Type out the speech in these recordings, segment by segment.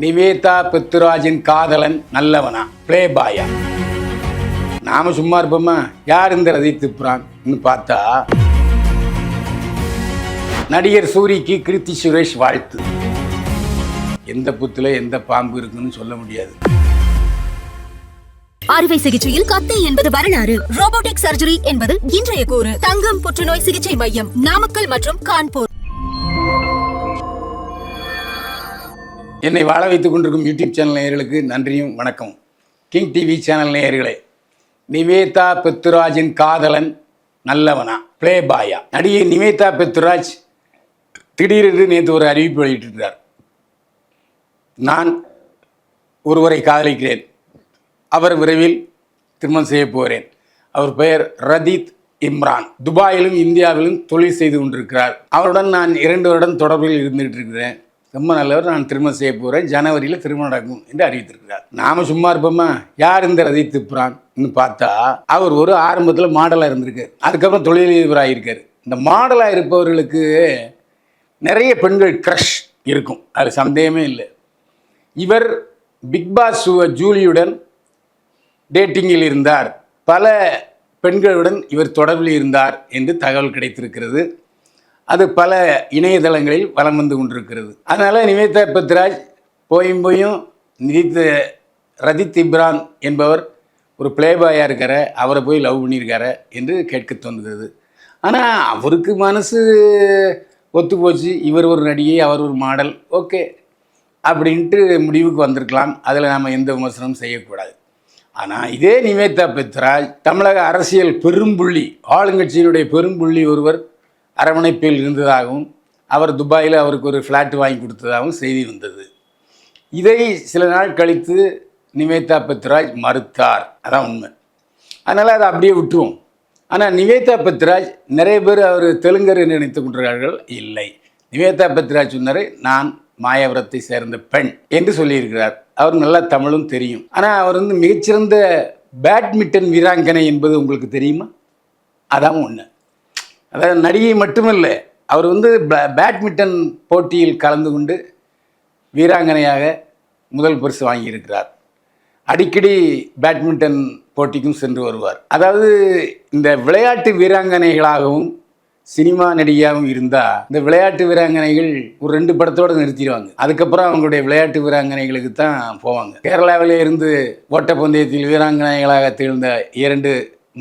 நிவேதா பித்ராஜின் காதலன் நல்லவனா? பிளே பாயா நாம சும்மா இருப்போமா? யார் இந்த ரதி திப்புறான்னு பார்த்தா? நடிகர் சூரிக்கு கிருத்தி சுரேஷ் வாழ்த்து. எந்த புத்துல எந்த பாம்பு இருக்குன்னு சொல்ல முடியாது. அறுவை சிகிச்சையில் கத்தை என்பது வரலாறு. ரோபோட்டிக் சர்ஜரி என்பது இன்றைய கூறு. தங்கம் புற்றுநோய் சிகிச்சை மையம் நாமக்கல் மற்றும் கான்பூர். என்னை வாழ வைத்துக் கொண்டிருக்கும் யூடியூப் சேனல் நேயர்களுக்கு நன்றியும் வணக்கம். கிங் டிவி சேனல் நேயர்களே நிவேதா பெத்துராஜின் காதலன் நல்லவனா? பிளே பாயா நடிகை நிவேதா பெத்துராஜ் திடீரென்று நேற்று ஒரு அறிவிப்பு வெளியிட்டிருக்கிறார். நான் ஒருவரை காதலிக்கிறேன். அவர் விரைவில் திருமணம் செய்ய போகிறேன். அவர் பெயர் ரதீத் இம்ரான். துபாயிலும் இந்தியாவிலும் தொழில் செய்து கொண்டிருக்கிறார். அவருடன் நான் இரண்டு வருடம் தொடர்பில் இருந்துகிட்டு இருக்கிறேன். ரொம்ப நல்லவர் நான் திருமணம் செய்ய போகிறேன் ஜனவரியில் திருமணம் நடக்கும் என்று அறிவித்திருக்கிறார். நாம சும்மா இருப்போமா? யார் இந்த ரதீத் திப்புறான்னு பார்த்தா அவர் ஒரு ஆரம்பத்தில் மாடலாக இருந்திருக்கார். அதுக்கப்புறம் தொழிலதிபராக இருக்கார். இந்த மாடலாக இருப்பவர்களுக்கு நிறைய பெண்கள் க்ரஷ் இருக்கும். அது சந்தேகமே இல்லை. இவர் பிக் பாஸ் ஜூலியுடன் டேட்டிங்கில் இருந்தார். பல பெண்களுடன் இவர் தொடர்பில் இருந்தார் என்று தகவல் கிடைத்திருக்கிறது. அது பல இணையதளங்களில் வலம் வந்து கொண்டிருக்கிறது. அதனால் நிவேதா பத்ராஜ் போயும் போயும் நிதித் ரதித் இப்ரான் என்பவர் ஒரு பிளேபாயாக இருக்கிற அவரை போய் லவ் பண்ணியிருக்கார என்று கேட்க தோன்றுகிறது. ஆனால் அவருக்கு மனசு ஒத்து போச்சு. இவர் ஒரு நடிகை அவர் ஒரு மாடல். ஓகே. அப்படின்ட்டு முடிவுக்கு வந்திருக்கலாம். அதில் நாம் எந்த விமர்சனமும் செய்யக்கூடாது. ஆனால் இதே நிவேதா பெத்ராஜ் தமிழக அரசியல் பெரும்புள்ளி ஆளுங்கட்சியினுடைய பெரும்புள்ளி ஒருவர் அரவணைப்பில் இருந்ததாகவும் அவர் துபாயில் அவருக்கு ஒரு ஃப்ளாட் வாங்கி கொடுத்ததாகவும் செய்தி வந்தது. இதை சில நாள் கழித்து நிவேதா பத்ராஜ் மறுத்தார். அதான் உண்மை. அதனால் அதை அப்படியே விட்டுருவோம். ஆனால் நிவேதா பத்ராஜ் நிறைய பேர் அவர் தெலுங்கர் என்று நினைத்துக் கொண்டிருக்கிறார்கள். இல்லை. நிவேதா பத்ராஜ் சொன்னார் நான் மாயவரத்தை சேர்ந்த பெண் என்று சொல்லியிருக்கிறார். அவர் நல்லா தமிழும் தெரியும். ஆனால் அவர் வந்து மிகச்சிறந்த பேட்மிண்டன் வீராங்கனை என்பது உங்களுக்கு தெரியுமா? அதான் ஒன்று அதாவது நடிகை மட்டுமில்லை அவர் வந்து பேட்மிண்டன் போட்டியில் கலந்து கொண்டு வீராங்கனையாக முதல் பரிசு வாங்கியிருக்கிறார். அடிக்கடி பேட்மிண்டன் போட்டிக்கும் சென்று வருவார். அதாவது இந்த விளையாட்டு வீராங்கனைகளாகவும் சினிமா நடிகையாகவும் இருந்தால் இந்த விளையாட்டு வீராங்கனைகள் ஒரு ரெண்டு படத்தோடு நிறுத்திடுவாங்க. அதுக்கப்புறம் அவங்களுடைய விளையாட்டு வீராங்கனைகளுக்கு தான் போவாங்க. கேரளாவிலே இருந்து ஓட்டப்பந்தயத்தில் வீராங்கனைகளாக திகழ்ந்த இரண்டு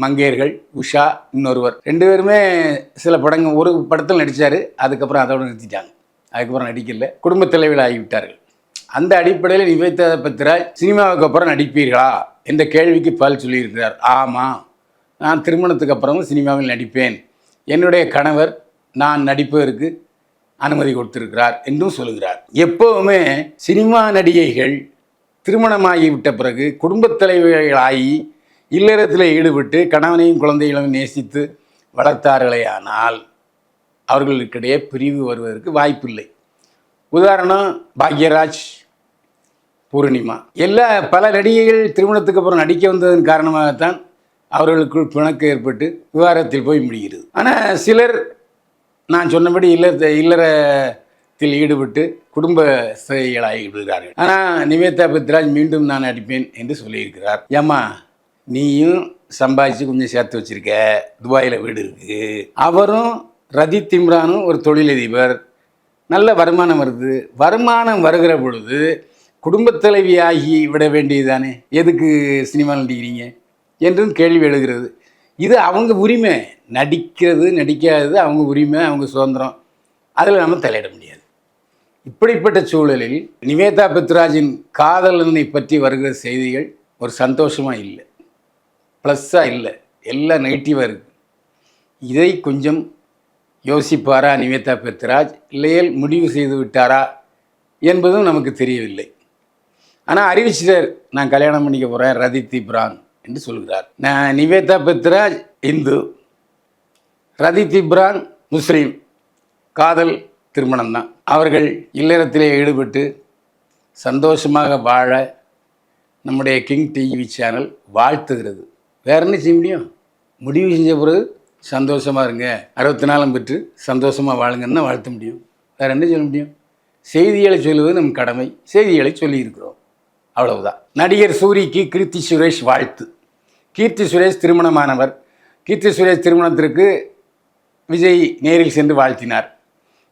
மங்கையர்கள் உஷா இன்னொருவர். ரெண்டு பேருமே சில படங்கள் ஒரு படத்தில் நடித்தார் அதுக்கப்புறம் அதோடு நிறுத்திட்டாங்க. அதுக்கப்புறம் நடிக்கல. குடும்ப தலைவில் ஆகிவிட்டார்கள். அந்த அடிப்படையில் நிவேதா பத்ராஜ் சினிமாவுக்கு அப்புறம் நடிப்பீர்களா? என்ற கேள்விக்கு பதில் சொல்லியிருக்கிறார். ஆமாம் நான் திருமணத்துக்கு அப்புறமும் சினிமாவில் நடிப்பேன். என்னுடைய கணவர் நான் நடிப்பதற்கு அனுமதி கொடுத்திருக்கிறார் என்றும் சொல்கிறார். எப்போவுமே சினிமா நடிகைகள் திருமணமாகிவிட்ட பிறகு குடும்பத் தலைவர்களாகி இல்லறத்தில் ஈடுபட்டு கணவனையும் குழந்தைகளையும் நேசித்து வளர்த்தார்களேயானால் அவர்களுக்கிடையே பிரிவு வருவதற்கு வாய்ப்பில்லை. உதாரணம் பாக்யராஜ் பூர்ணிமா. எல்லா பல நடிகைகள் திருமணத்துக்கு அப்புறம் நடிக்க வந்ததன் காரணமாகத்தான் அவர்களுக்குள் பிணக்கு ஏற்பட்டு விவகாரத்தில் போய் முடிகிறது. ஆனால் சிலர் நான் சொன்னபடி இல்லற இல்லறத்தில் ஈடுபட்டு குடும்ப ஸ்திரீகளாகி விடுகிறார்கள். ஆனால் நிவேதா பத்ராஜ் மீண்டும் நான் நடிப்பேன் என்று சொல்லியிருக்கிறார். ஏம்மா நீயும் சம்பாதிச்சு கொஞ்சம் சேர்த்து வச்சிருக்க. துபாயில் வீடு இருக்கு. அவரும் ரதித் இம்ரானும் ஒரு தொழிலதிபர். நல்ல வருமானம் வருது. வருமானம் வருகிற பொழுது குடும்பத் ஆகி விட வேண்டியதுதானே? எதுக்கு சினிமா நடிக்கிறீங்க? என்றும் கேள்வி எழுகிறது. இது அவங்க உரிமை. நடிக்கிறது நடிக்காதது அவங்க உரிமை அவங்க சுதந்திரம். அதில் நம்ம தலையிட முடியாது. இப்படிப்பட்ட சூழலில் நிவேதா பத்ராஜின் காதலனை பற்றி வருகிற செய்திகள் ஒரு சந்தோஷமாக இல்லை. ப்ளஸ்ஸாக இல்லை. எல்லாம் நெகட்டிவாக இருக்குது இதை கொஞ்சம் யோசிப்பாரா நிவேதா பெத்ராஜ் இல்லையல் முடிவு செய்து விட்டாரா என்பதும் நமக்கு தெரியவில்லை. ஆனால் அறிவிச்சிட்டார் நான் கல்யாணம் பண்ணிக்க போகிறேன் ரதி இப்ரான் என்று சொல்கிறார். நான் நிவேதா பெத்ராஜ் இந்து. ரதி இப்ரான் முஸ்லீம். காதல் திருமணம் தான் அவர்கள் இல்லறத்திலே ஈடுபட்டு சந்தோஷமாக வாழ நம்முடைய கிங் டிவி சேனல் வாழ்த்துகிறது. வேற என்ன செய்ய முடியும்? முடிவு செஞ்ச பிறகு சந்தோஷமாக இருங்க. அறுபத்தி நாலும் பெற்று சந்தோஷமாக வாழுங்கன்னு தான் வாழ்த்த முடியும். வேற என்ன சொல்ல முடியும்? செய்திகளை சொல்லுவது நம் கடமை. செய்திகளை சொல்லியிருக்கிறோம் அவ்வளவுதான். நடிகர் சூரிக்கு கீர்த்தி சுரேஷ் வாழ்த்து. கீர்த்தி சுரேஷ் திருமணமானவர். கீர்த்தி சுரேஷ் திருமணத்திற்கு விஜய் நேரில் சென்று வாழ்த்தினார்.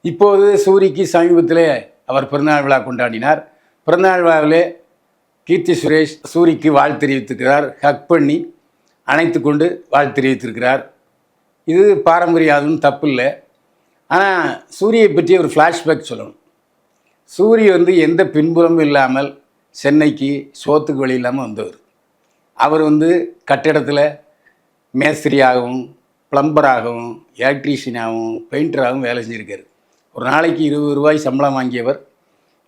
இப்போது சூரிக்கு சமீபத்தில் அவர் பிறந்தநாள் விழா கொண்டாடினார். பிறந்தநாள் விழாவிலே கீர்த்தி சுரேஷ் சூரிக்கு வாழ்த்து தெரிவித்திருக்கிறார். ஹக் பண்ணி அணைத்து கொண்டு வாழ்த்து தெரிவித்திருக்கிறார். இது பாரம்பரியம் அதுவும் தப்பு இல்லை ஆனால் சூரியை பற்றி ஒரு ஃப்ளாஷ்பேக் சொல்லணும். சூரிய வந்து எந்த பின்புலமும் இல்லாமல் சென்னைக்கு சோத்துக்கு வழி இல்லாமல் வந்தவர். அவர் வந்து கட்டிடத்தில் மேஸ்திரியாகவும் பிளம்பராகவும் எலக்ட்ரீஷியனாகவும் பெயிண்டராகவும் வேலை செஞ்சுருக்கார். ஒரு நாளைக்கு இருபது ரூபாய் சம்பளம் வாங்கியவர்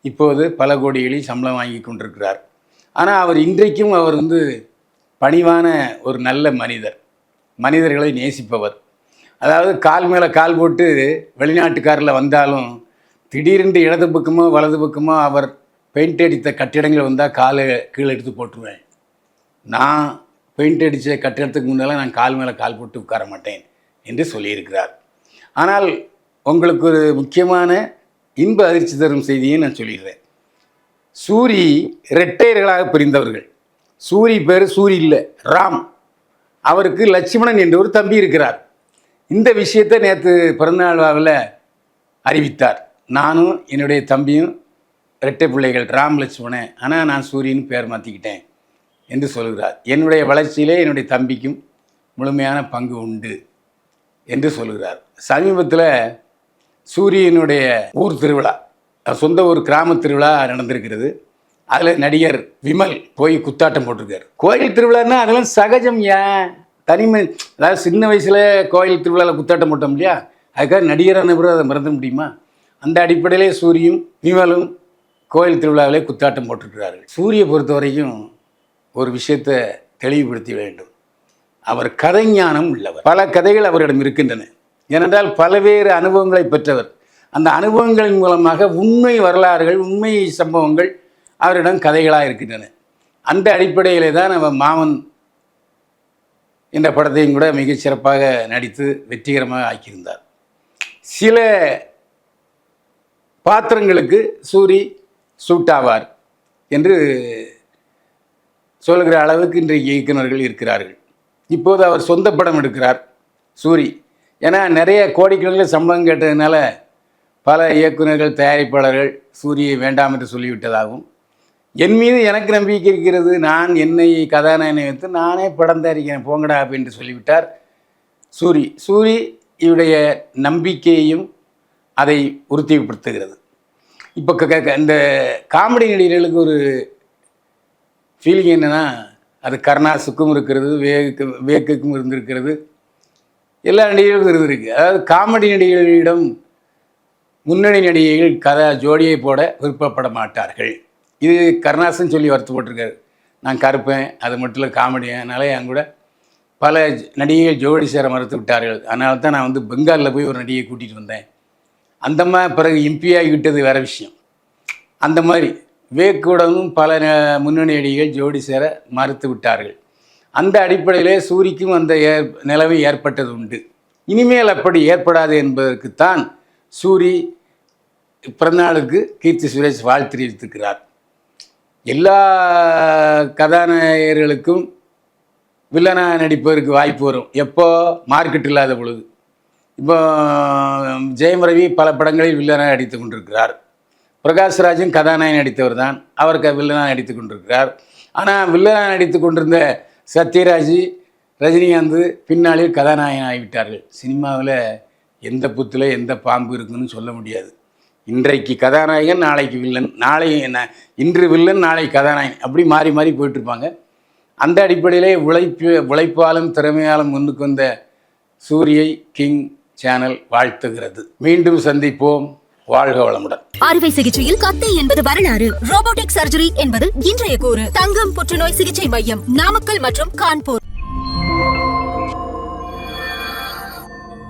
இப்போது பல கோடிகளில் சம்பளம் வாங்கி கொண்டிருக்கிறார். ஆனால் அவர் இன்றைக்கும் அவர் வந்து பணிவான ஒரு நல்ல மனிதர். மனிதர்களை நேசிப்பவர். அதாவது கால் மேலே கால் போட்டு வெளிநாட்டுக்காரில் வந்தாலும் திடீரென்று இடது பக்கமோ வலது பக்கமோ அவர் பெயிண்ட் அடித்த கட்டிடங்கள் வந்தால் காலை கீழே எடுத்து போட்டுருவேன். நான் பெயிண்ட் அடித்த கட்டிடத்துக்கு முன்னால் நான் கால் மேலே கால் போட்டு உட்கார மாட்டேன் என்று சொல்லியிருக்கிறார். ஆனால் உங்களுக்கு ஒரு முக்கியமான இன்ப அதிர்ச்சி தரும் செய்தியை நான் சொல்லிடுறேன். சூரி இரட்டையர்களாக பிரிந்தவர்கள். சூரி பேர் சூரி இல்லை ராம். அவருக்கு லட்சுமணன் என்ற ஒரு தம்பி இருக்கிறார். இந்த விஷயத்தை நேற்று பிறந்தநாள் விழாவில் அறிவித்தார். நானும் என்னுடைய தம்பியும் இரட்டை பிள்ளைகள் ராம் லட்சுமணன் ஆனால் நான் சூரியன் பேர் மாற்றிக்கிட்டேன் என்று சொல்கிறார். என்னுடைய வளர்ச்சியிலே என்னுடைய தம்பிக்கும் முழுமையான பங்கு உண்டு என்று சொல்கிறார். சமீபத்தில் சூரியனுடைய ஊர் திருவிழா சொந்த ஊர் கிராம திருவிழா நடந்திருக்கிறது. அதில் நடிகர் விமல் போய் குத்தாட்டம் போட்டிருக்காரு. கோயில் திருவிழான்னா அதெல்லாம் சகஜம் ஏன்? தனிமை அதாவது சின்ன வயசில் கோயில் திருவிழாவில் குத்தாட்டம் போட்டோம் இல்லையா? அதுக்காக நடிகரான பிறகு அதை மறந்து முடியுமா? அந்த அடிப்படையிலே சூரியும் விமலும் கோயில் திருவிழாவிலே குத்தாட்டம் போட்டிருக்கிறார்கள். சூரிய பொறுத்த வரைக்கும் ஒரு விஷயத்தை தெளிவுபடுத்த வேண்டும். அவர் கதை ஞானம் உள்ளவர். பல கதைகள் அவரிடம் இருக்கின்றன. ஏனென்றால் பல்வேறு அனுபவங்களை பெற்றவர். அந்த அனுபவங்களின் மூலமாக உண்மை வரலாறுகள் உண்மை சம்பவங்கள் அவரிடம் கதைகளாக இருக்கின்றன. அந்த அடிப்படையிலே தான் நம்ம மாமன் என்ற படத்தையும் கூட மிகச்சிறப்பாக நடித்து வெற்றிகரமாக ஆக்கியிருந்தார். சில பாத்திரங்களுக்கு சூரி சூட் ஆவார் என்று சொல்கிற அளவுக்கு இன்றைக்கு இயக்குநர்கள் இருக்கிறார்கள். இப்போது அவர் சொந்த படம் எடுக்கிறார் சூரி. ஏன்னா நிறைய கோடிக்கணக்கில் சம்பளம் கேட்டதுனால பல இயக்குநர்கள் தயாரிப்பாளர்கள் சூரியை வேண்டாம் என்று சொல்லிவிட்டதாகவும் என் மீது எனக்கு நம்பிக்கை இருக்கிறது. நான் என்னை கதாநாயகனை வைத்து நானே படம் தயாரிக்கிறேன் போங்கடா அப்படின்னு சொல்லிவிட்டார் சூரி. சூரி இவருடைய நம்பிக்கையையும் அதை உறுதிப்படுத்துகிறது. இப்போ க- இந்த காமெடி நடிகர்களுக்கு ஒரு ஃபீலிங் என்னென்னா அது கருணாஸுக்கும் இருக்கிறது வேகுக்கு வேக்குக்கும் இருந்திருக்கிறது. எல்லா நடிகர்களுக்கும் இருந்திருக்கு. அதாவது காமெடி நடிகர்களிடம் முன்னணி நடிகைகள் கதை ஜோடியை போட விருப்பப்பட மாட்டார்கள். இது கருணாசன் சொல்லி வருத்து போட்டிருக்காரு. நான் கருப்பேன் அது மட்டும் இல்லை காமெடி அதனால் என் கூட பல நடிகைகள் ஜோடி சேர மறுத்து விட்டார்கள். அதனால தான் நான் வந்து பெங்காலில் போய் ஒரு நடிகையை கூட்டிகிட்டு வந்தேன். அந்த மாதிரி பிறகு எம்பி ஆகிவிட்டது வேற விஷயம். அந்த மாதிரி வேக்கூடமும் பல முன்னணி நடிகைகள் ஜோடி சேர மறுத்து விட்டார்கள். அந்த அடிப்படையிலே சூரிக்கும் அந்த ஏ நிலவு ஏற்பட்டது உண்டு. இனிமேல் அப்படி ஏற்படாது என்பதற்குத்தான் சூரி பிறந்தநாளுக்கு கீர்த்தி சுரேஷ் வாழ்த்து தெரிவித்திருக்கிறார் எல்லா கதாநாயகர்களுக்கும் வில்லனாக நடிப்பதற்கு வாய்ப்பு வரும். எப்போ? மார்க்கெட் இல்லாத பொழுது. இப்போ ஜெயம் ரவி பல படங்களில் வில்லனாக நடித்து கொண்டிருக்கிறார். பிரகாஷ்ராஜும் கதாநாயகன் நடித்தவர் தான். அவர் க வில்லனாக நடித்து கொண்டிருக்கிறார். ஆனால் வில்லனாக நடித்து கொண்டிருந்த சத்யராஜ் ரஜினிகாந்த் பின்னாளில் கதாநாயகன் ஆகிவிட்டார்கள். சினிமாவில் எந்த புத்தில் எந்த பாம்பு இருக்குன்னு சொல்ல முடியாது. இன்றைக்கு கதாநாயகன் நாளைக்கு வில்லன். நாளை என்ன? இன்று வில்லன் நாளை கதாநாயகன். அப்படி மாறி மாறி போயிட்டுருப்பாங்க. அந்த அடிப்படையிலே உழைப்பு உழைப்பாலும் திறமையாலும் முன்னுக்கு வந்த சூரியை கிங் சேனல் வாழ்த்துகிறது. மீண்டும் சந்திப்போம். வாழ்க வளமுடன். அறுவை சிகிச்சையில் கத்தை என்பது வரலாறு. ரோபோட்டிக் சர்ஜரி என்பது இன்றைய கூறு. தங்கம் புற்றுநோய் சிகிச்சை மையம் நாமக்கல் மற்றும் கான்பூர்.